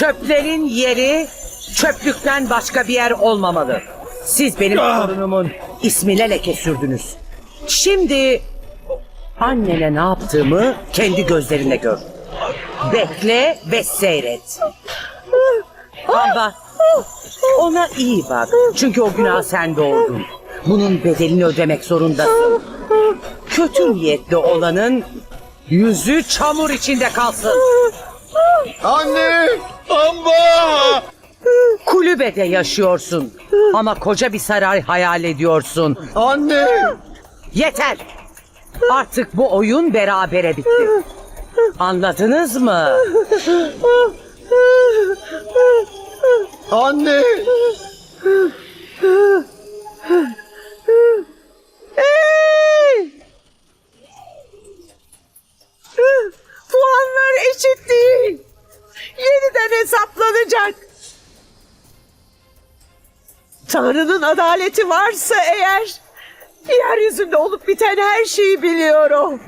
Çöplerin yeri çöplükten başka bir yer olmamalı. Siz benim torunumun ismine leke sürdünüz. Şimdi annene ne yaptığımı kendi gözlerine gör. Bekle ve seyret. Ama ona iyi bak. Çünkü o günah sen doğurdun. Bunun bedelini ödemek zorundasın. Kötü niyetli olanın yüzü çamur içinde kalsın. Anne! Amba! Kulübede yaşıyorsun. Ama koca bir saray hayal ediyorsun. Anne! Yeter. Artık bu oyun berabere bitti. Anladınız mı? Anne! Puanlar Tanrı'nın adaleti varsa eğer yeryüzünde olup biten her şeyi biliyorum.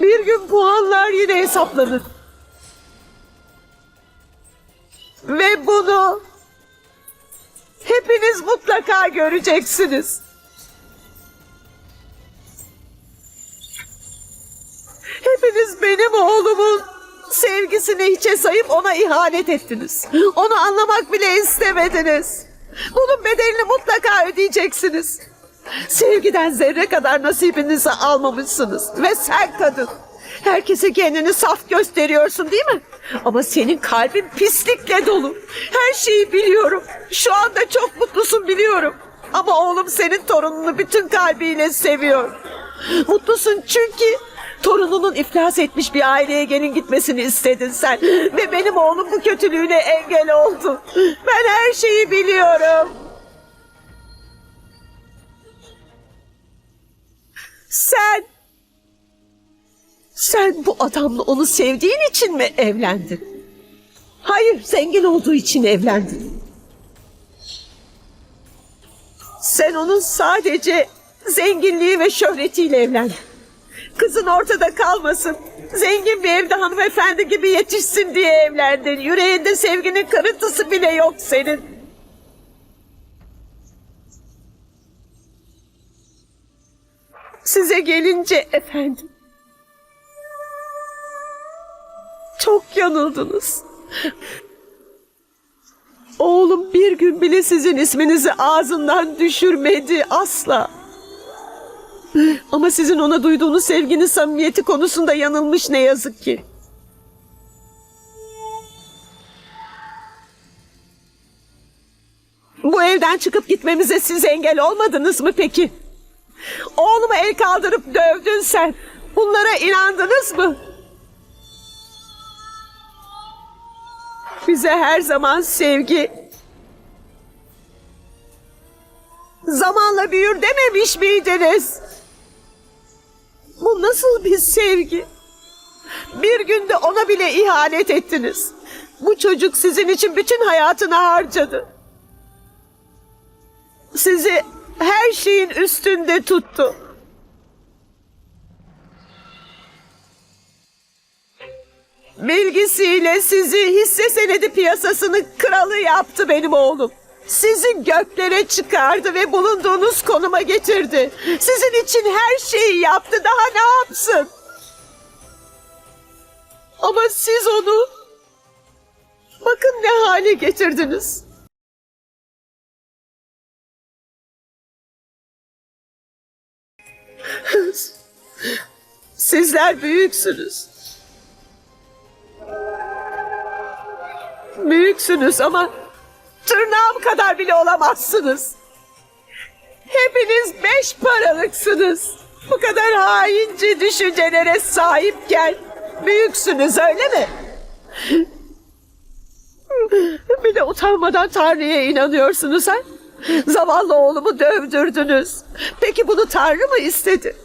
Bir gün puanlar yine hesaplanır. Ve bunu hepiniz mutlaka göreceksiniz. Hepiniz benim oğlumun sevgisini hiçe sayıp ona ihanet ettiniz. Onu anlamak bile istemediniz. Bunun bedelini mutlaka ödeyeceksiniz. Sevgiden zerre kadar nasibinizi almamışsınız. Ve sen kadın. Herkese kendini saf gösteriyorsun değil mi? Ama senin kalbin pislikle dolu. Her şeyi biliyorum. Şu anda çok mutlusun biliyorum. Ama oğlum senin torununu bütün kalbiyle seviyor. Mutlusun çünkü torununun iflas etmiş bir aileye gelin gitmesini istedin sen. Ve benim oğlum bu kötülüğüne engel oldu. Ben her şeyi biliyorum. Sen... Sen bu adamla onu sevdiğin için mi evlendin? Hayır, zengin olduğu için evlendin. Sen onun sadece zenginliği ve şöhretiyle evlendin. Kızın ortada kalmasın. Zengin bir evde hanımefendi gibi yetişsin diye evlendin. Yüreğinde sevginin kırıntısı bile yok senin. Size gelince efendim. Çok yanıldınız. Oğlum bir gün bile sizin isminizi ağzından düşürmedi asla. Ama sizin ona duyduğunuz sevginin samimiyeti konusunda yanılmış ne yazık ki. Bu evden çıkıp gitmemize siz engel olmadınız mı peki? Oğluma el kaldırıp dövdün sen. Bunlara inandınız mı? Bize her zaman sevgi zamanla büyür dememiş miydiniz? Nasıl bir sevgi? Bir günde ona bile ihanet ettiniz. Bu çocuk sizin için bütün hayatını harcadı. Sizi her şeyin üstünde tuttu. Bilgisiyle sizi hisse senedi piyasasının kralı yaptı benim oğlum. Sizi göklere çıkardı ve bulunduğunuz konuma getirdi. Sizin için her şeyi yaptı. Daha ne yapsın? Ama siz onu bakın ne hale getirdiniz. Sizler büyüksünüz. Büyüksünüz ama tırnağım kadar bile olamazsınız. Hepiniz beş paralıksınız. Bu kadar haince düşüncelere sahipken büyüksünüz öyle mi? Bir de utanmadan Tanrı'ya inanıyorsunuz ha? Zavallı oğlumu dövdürdünüz. Peki bunu Tanrı mı istedi?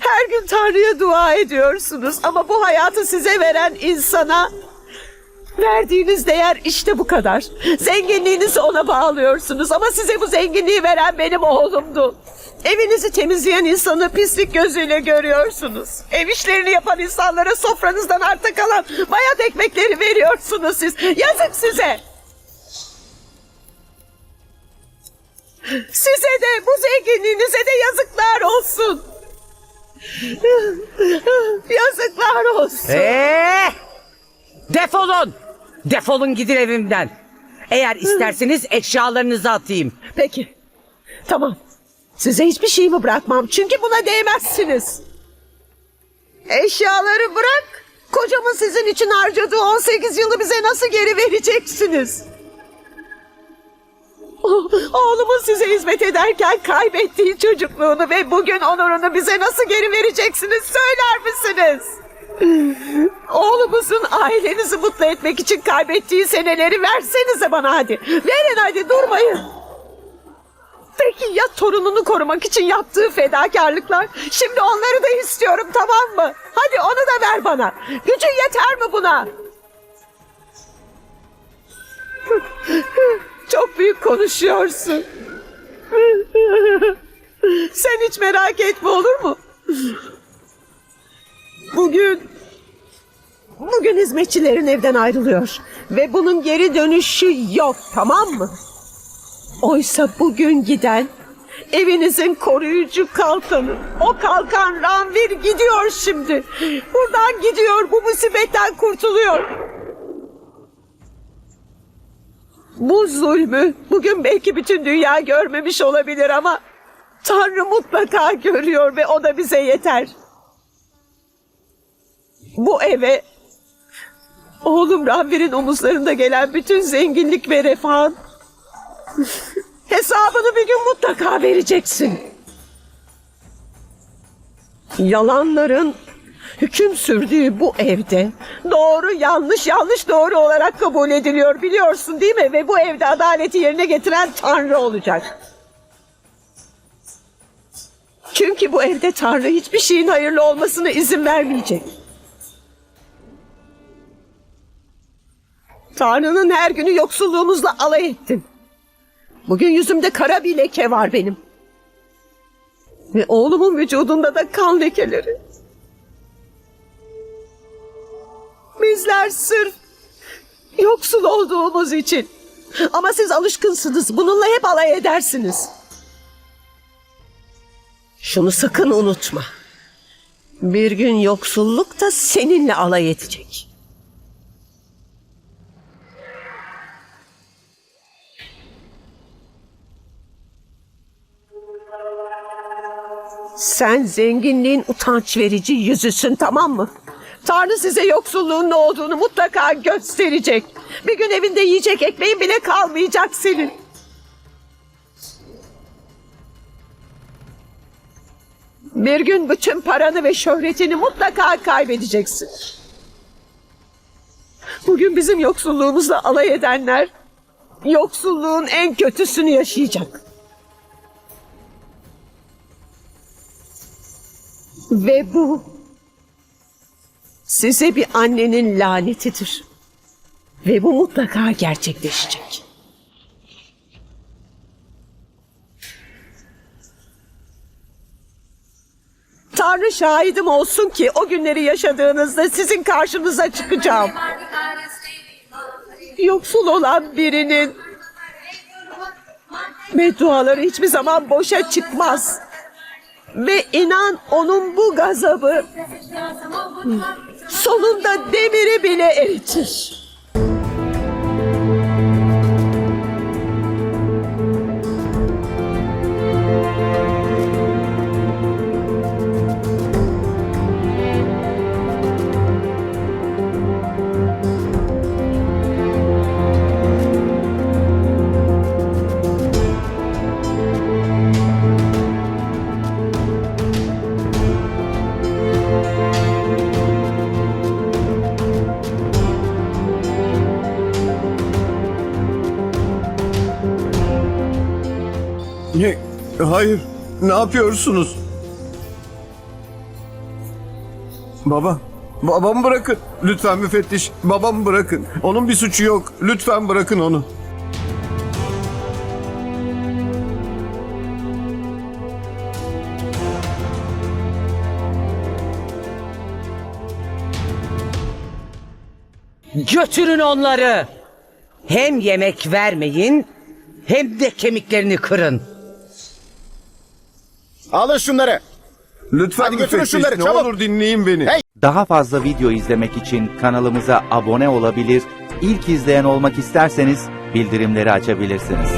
Her gün Tanrı'ya dua ediyorsunuz ama bu hayatı size veren insana Verdiğiniz değer işte bu kadar. Zenginliğinizi ona bağlıyorsunuz ama size bu zenginliği veren benim oğlumdu. Evinizi temizleyen insanı pislik gözüyle görüyorsunuz. Ev işlerini yapan insanlara sofranızdan arta kalan bayat ekmekleri veriyorsunuz siz. Yazık size. Size de bu zenginliğinize de yazıklar olsun. Yazıklar olsun. Ee, defolun. Defolun gidin evimden. Eğer isterseniz eşyalarınızı atayım. Peki. Tamam. Size hiçbir şeyimi bırakmam. Çünkü buna değmezsiniz. Eşyaları bırak. Kocamın sizin için harcadığı 18 yılı bize nasıl geri vereceksiniz? Oğlumun size hizmet ederken kaybettiği çocukluğunu ve bugün onurunu bize nasıl geri vereceksiniz söyler misiniz? Oğlumuzun ailenizi mutlu etmek için kaybettiği seneleri versenize bana hadi. Verin hadi durmayın. Peki ya torununu korumak için yaptığı fedakarlıklar? Şimdi onları da istiyorum tamam mı? Hadi onu da ver bana. Gücün yeter mi buna? Çok büyük konuşuyorsun. Sen hiç merak etme olur mu? Bugün Bugün hizmetçilerin evden ayrılıyor ve bunun geri dönüşü yok tamam mı? Oysa bugün giden evinizin koruyucu kalkanı. O kalkan Ranvir gidiyor şimdi. Buradan gidiyor bu musibetten kurtuluyor. Bu zulmü bugün belki bütün dünya görmemiş olabilir ama Tanrı mutlaka görüyor ve o da bize yeter. Bu eve oğlum Ranvir'in omuzlarında gelen bütün zenginlik ve refahın Hesabını bir gün mutlaka vereceksin. Yalanların hüküm sürdüğü bu evde doğru yanlış yanlış doğru olarak kabul ediliyor biliyorsun değil mi? Ve bu evde adaleti yerine getiren Tanrı olacak. Çünkü bu evde Tanrı hiçbir şeyin hayırlı olmasına izin vermeyecek. Tanrı'nın her günü yoksulluğumuzla alay ettin. Bugün yüzümde kara bir leke var benim. Ve oğlumun vücudunda da kan lekeleri. Bizler sırf yoksul olduğumuz için. Ama siz alışkınsınız. Bununla hep alay edersiniz. Şunu sakın unutma. Bir gün yoksulluk da seninle alay edecek. Sen zenginliğin utanç verici yüzüsün tamam mı? Tanrı size yoksulluğun ne olduğunu mutlaka gösterecek. Bir gün evinde yiyecek ekmeğin bile kalmayacak senin. Bir gün bütün paranı ve şöhretini mutlaka kaybedeceksin. Bugün bizim yoksulluğumuzla alay edenler yoksulluğun en kötüsünü yaşayacak. Ve bu size bir annenin lanetidir. Ve bu mutlaka gerçekleşecek. Tanrı şahidim olsun ki o günleri yaşadığınızda sizin karşınıza çıkacağım. Yoksul olan birinin bedduaları hiçbir zaman boşa çıkmaz. Ve inan onun bu gazabı sonunda demiri bile eritir. Hayır. Ne yapıyorsunuz? Baba, Babamı bırakın. Lütfen müfettiş. Babamı bırakın. Onun bir suçu yok. Lütfen bırakın onu. Götürün onları. Hem yemek vermeyin hem de kemiklerini kırın. Alın şunları. Lütfen Hadi götürün müfettiş. şunları, ne çabuk. olur dinleyin beni. Hey! Daha fazla video izlemek için kanalımıza abone olabilir, ilk izleyen olmak isterseniz bildirimleri açabilirsiniz.